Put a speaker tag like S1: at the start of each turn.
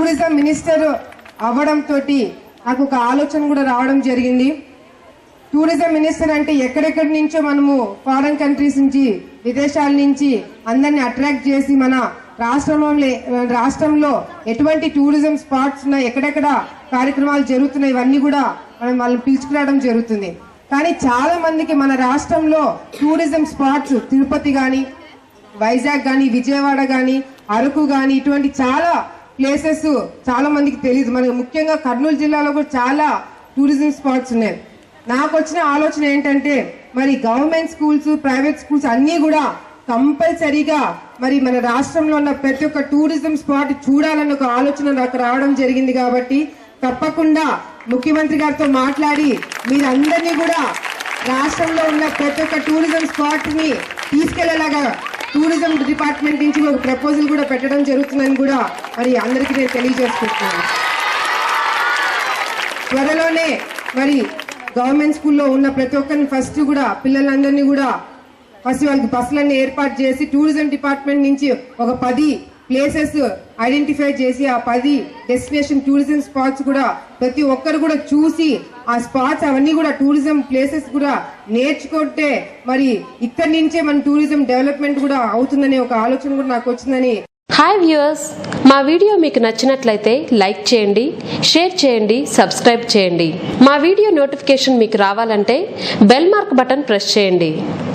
S1: Tourism minister అవ్వడంతో నాకు ఒక ఆలోచన కూడా రావడం జరిగింది. టూరిజం మినిస్టర్ అంటే ఎక్కడెక్కడి నుంచో మనము ఫారెన్ కంట్రీస్ నుంచి విదేశాల నుంచి అందరిని అట్రాక్ట్ చేసి మన రాష్ట్రంలో రాష్ట్రంలో ఎటువంటి టూరిజం స్పాట్స్ ఉన్నాయి ఎక్కడెక్కడ కార్యక్రమాలు జరుగుతున్నాయి ఇవన్నీ కూడా మనం వాళ్ళని పిలుచుకురావడం జరుగుతుంది. కానీ చాలా మందికి మన రాష్ట్రంలో టూరిజం స్పాట్స్ తిరుపతి కానీ వైజాగ్ కానీ విజయవాడ కానీ అరకు కానీ ఇటువంటి చాలా ప్లేసెస్ చాలా మందికి తెలియదు మనకి ముఖ్యంగా కర్నూలు జిల్లాలో కూడా చాలా టూరిజం స్పాట్స్ ఉన్నాయి. నాకు వచ్చిన ఆలోచన ఏంటంటే మరి గవర్నమెంట్ స్కూల్స్ ప్రైవేట్ స్కూల్స్ అన్నీ కూడా కంపల్సరీగా మరి మన రాష్ట్రంలో ఉన్న ప్రతి ఒక్క టూరిజం స్పాట్ చూడాలన్న ఒక ఆలోచన నాకు రావడం జరిగింది కాబట్టి తప్పకుండా ముఖ్యమంత్రి గారితో మాట్లాడి మీరందరినీ కూడా రాష్ట్రంలో ఉన్న ప్రతి ఒక్క టూరిజం స్పాట్ని తీసుకెళ్ళేలాగా టూరిజం డిపార్ట్మెంట్ నుంచి ఒక ప్రపోజల్ కూడా పెట్టడం జరుగుతుందని కూడా మరి అందరికీ నేను తెలియజేసుకుంటున్నాను. త్వరలోనే మరి గవర్నమెంట్ స్కూల్లో ఉన్న ప్రతి ఒక్కరిని ఫస్ట్ కూడా పిల్లలందరినీ కూడా ఫస్ట్ వాళ్ళకి బస్సులన్నీ ఏర్పాటు చేసి టూరిజం డిపార్ట్మెంట్ నుంచి ఒక పది ప్లేసెస్ ఐడెంటిఫై చేసి ఆ పది డెస్టినేషన్ టూరిజం స్పాట్స్ కూడా ప్రతి ఒక్కరు కూడా చూసి ఆ స్పాట్స్ అవన్నీ కూడా టూరిజం ప్లేసెస్ కూడా నేర్చుకుంటే మరి ఇక్కడి నుంచే మన టూరిజం డెవలప్మెంట్ కూడా అవుతుందనే ఒక ఆలోచన కూడా నాకు వచ్చిందని.
S2: హాయ్ వ్యూయర్స్ మా వీడియో మీకు నచ్చినట్లయితే లైక్ చేయండి షేర్ చేయండి సబ్స్క్రైబ్ చేయండి. మా వీడియో నోటిఫికేషన్ మీకు రావాలంటే బెల్ మార్క్ బటన్ ప్రెస్ చేయండి.